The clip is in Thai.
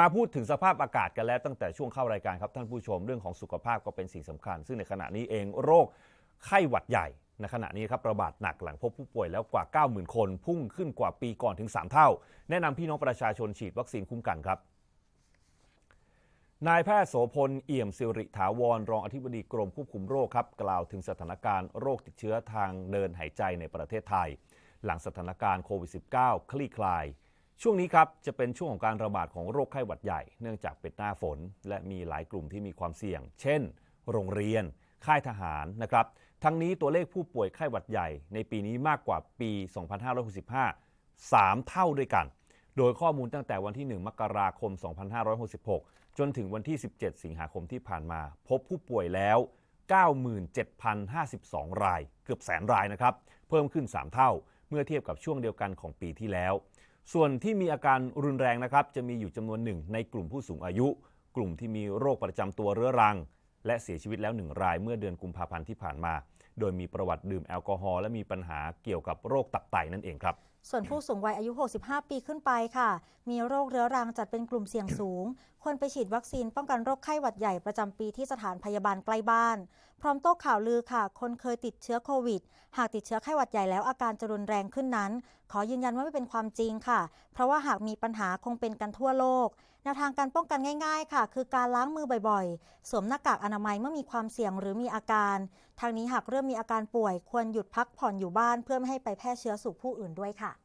มาพูดถึงสภาพอากาศกันแล้วตั้งแต่ช่วงเข้ารายการครับท่านผู้ชมเรื่องของสุขภาพก็เป็นสิ่งสำคัญ ซึ่งในขณะนี้เองโรคไข้หวัดใหญ่ในขณะนี้ครับระบาดหนักหลังพบผู้ป่วยแล้วกว่า 90,000 คนพุ่งขึ้นกว่าปีก่อนถึง 3 เท่า แนะนำพี่น้องประชาชนฉีดวัคซีนคุ้มกันครับนายแพทย์โสพลเอี่ยมสิริถาวร รองอธิบดีกรมควบคุมโรคครับกล่าวถึงสถานการณ์โรคติดเชื้อทางเดินหายใจในประเทศไทย หลังสถานการณ์โควิด -19 คลี่คลาย ช่วงนี้ครับจะเป็นช่วงของการระบาดของโรคไข้หวัดใหญ่ เนื่องจากเป็นหน้าฝน และมีหลายกลุ่มที่มีความเสี่ยง เช่น โรงเรียน ค่ายทหารนะครับทั้งนี้ตัวเลขผู้ป่วยไข้หวัดใหญ่ ในปีนี้มากกว่าปี 2565 3 เท่าด้วยกัน โดยข้อมูลตั้งแต่วันที่ 1 มกราคม 2566 จนถึงวันที่ 17 สิงหาคมที่ผ่านมา พบผู้ป่วยแล้ว 97,052 ราย เกือบแสนรายนะครับ เพิ่มขึ้น 3 เท่า เมื่อเทียบกับช่วงเดียวกันของปีที่แล้ว ส่วนที่มีอาการรุนแรงนะครับ จะมีอยู่จำนวนหนึ่งในกลุ่มผู้สูงอายุ กลุ่มที่มีโรคประจำตัวเรื้อรัง และเสียชีวิตแล้วหนึ่งรายเมื่อเดือนกุมภาพันธ์ที่ผ่านมา โดยมีประวัติดื่มแอลกอฮอล์และมีปัญหาเกี่ยวกับโรคตับไตนั่นเองครับ ส่วนผู้สูงวัยอายุ 65 ปีขึ้นไปค่ะ มีโรคเรื้อรังจัดเป็นกลุ่มเสี่ยงสูง ควรไปฉีดวัคซีนป้องกันโรคไข้หวัดใหญ่ประจำปีที่สถานพยาบาลใกล้บ้าน พร้อมโต้ข่าวลือค่ะ คนเคยติดเชื้อโควิด หากติดเชื้อไข้หวัดใหญ่แล้วอาการจะรุนแรงขึ้นนั้น ขอยืนยันว่าไม่เป็นความจริงค่ะ เพราะว่าหากมีปัญหาคงเป็นกันทั่วโลกแนวทางการป้องกันง่าย ๆ ค่ะ คือการล้างมือบ่อยๆ สวมหน้ากากอนามัยเมื่อมีความเสี่ยงหรือมีอาการ ทางนี้หากเริ่มมีอาการป่วย ควรหยุดพักผ่อนอยู่บ้านเพื่อไม่ให้ไปแพร่เชื้อสู่ผู้อื่นด้วยค่ะ